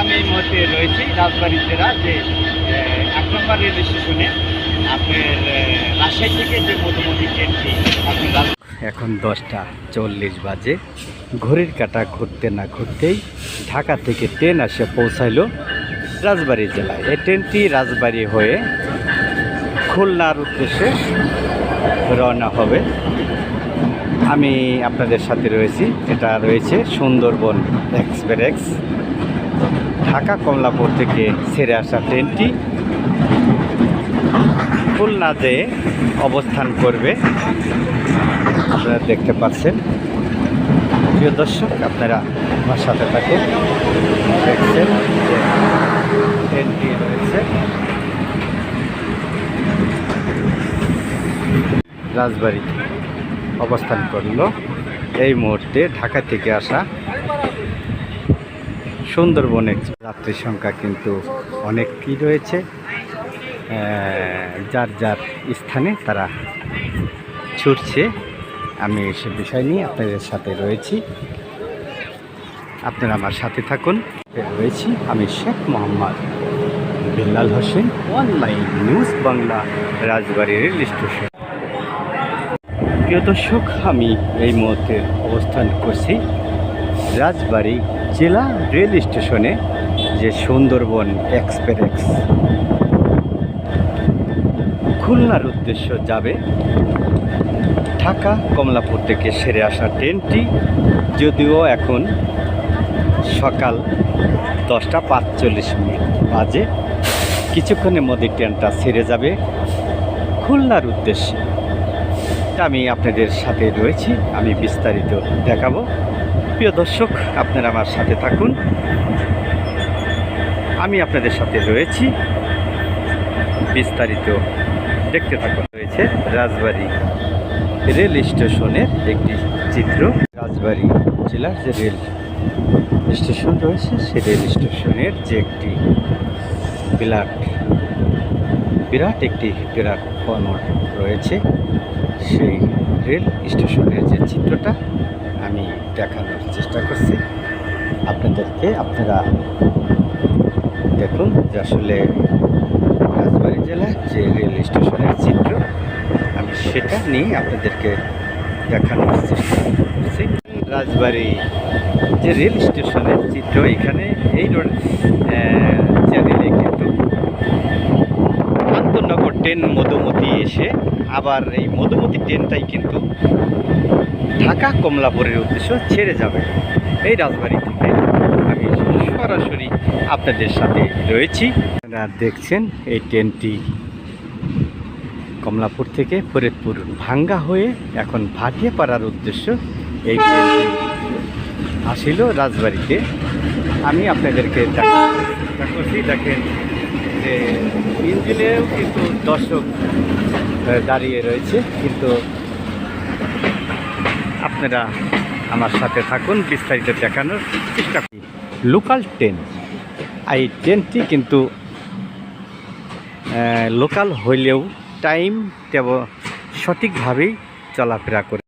আমি এই মুহূর্তে রয়েছি রাজবাড়ি জেলা যে এক নম্বর রেল স্টেশনে আপনার রাজশাহী থেকে যে মধুমতি ট্রেনটি আপনি এখন দশটা চল্লিশ বাজে। ঘড়ির কাটা ঘুরতে না ঘুরতেই ঢাকা থেকে ট্রেন এসে পৌঁছাইল রাজবাড়ি জেলায়। এই ট্রেনটি রাজবাড়ি হয়ে খুলনার উদ্দেশ্যে রওনা হবে। আমি আপনাদের সাথে রয়েছি। এটা রয়েছে সুন্দরবন এক্সপ্রেস। ঢাকা কমলাপুর থেকে ছেড়ে আসা ট্রেনটি খুলনা যেয়ে অবস্থান করবে। আপনারা দেখতে পাচ্ছেন। প্রিয় দর্শক, আপনারা আমার সাথে থাকুন। দেখছেন যে ট্রেনটি রয়েছে। রাজবাড়ি অবস্থান করল। এই মুহূর্তে ঢাকা থেকে আসা সুন্দরবন যাত্রীর সংখ্যা কিন্তু অনেকই রয়েছে। যার যার স্থানে তারা ছুটছে। আমি সে বিষয় নিয়ে আপনাদের সাথে রয়েছি। আপনারা আমার সাথে থাকুন। রয়েছি আমি Sheikh Mohammad Billal Hossain, online news Bangla, Rajbari rail station. প্রিয় দর্শক, আমি এই মুহূর্তে অবস্থান করছি রাজবাড়ি জেলা রেল স্টেশনে যে সুন্দরবন এক্সপ্রেস। খুলনার উদ্দেশ্য যাবে ঢাকা কমলাপুর থেকে সেরে আসা ট্রেনটি, যদিও এখন সকাল দশটা পাঁচচল্লিশ মিনিট বাজে। কিছুক্ষণের মধ্যে ট্রেনটা ছেড়ে যাবে খুলনার উদ্দেশ্যে। আমি আপনাদের সাথে রয়েছি, আমি বিস্তারিত দেখাবো। প্রিয় দর্শক, আপনারা আমার সাথে থাকুন। আমি আপনাদের সাথে রয়েছি। বিস্তারিত দেখতে থাকুন। রয়েছে রাজবাড়ি রেল স্টেশনের একটি চিত্র। রাজবাড়ি জেলার যে রেল স্টেশন রয়েছে, সে রেল স্টেশনের যে একটি বিরাট বিরাট একটি বিরাট প্ল্যাটফর্ম রয়েছে, সেই রেল স্টেশনের যে চিত্রটা আমি দেখানোর চেষ্টা করছি। আপনাদেরকে আপনারা দেখুন যে আসলে রাজবাড়ি জেলার যে রেল স্টেশনের চিত্র, আমি সেটা নিয়ে আপনাদেরকে দেখানোর চেষ্টা করছি। রাজবাড়ি যে রেল স্টেশনের চিত্র, এখানে এই রেলে কিন্তু আন্তনগর ট্রেন মধুমতি এসে আবার এই মধুমতি ট্রেনটাই কিন্তু ঢাকা কমলাপুরের উদ্দেশ্য ছেড়ে যাবে। এই রাজবাড়ি থেকে আমি সরাসরি আপনাদের সাথে রয়েছি। আপনারা দেখছেন এই ট্রেনটি কমলাপুর থেকে ফরিদপুর ভাঙ্গা হয়ে এখন ভাটিয়াপাড়ার উদ্দেশ্য এই ট্রেনটি আসিল রাজবাড়িতে। আমি আপনাদেরকে দেখা- করছি দেখেন। যে ইঞ্জিনেও কিন্তু দর্শক দাঁড়িয়ে রয়েছে। কিন্তু আপনারা আমার সাথে থাকুন, বিস্তারিত দেখানোর চেষ্টা করি। লোকাল ট্রেন, এই ট্রেনটি কিন্তু লোকাল হইলেও টাইম তেব সঠিকভাবেই চলাফেরা করে।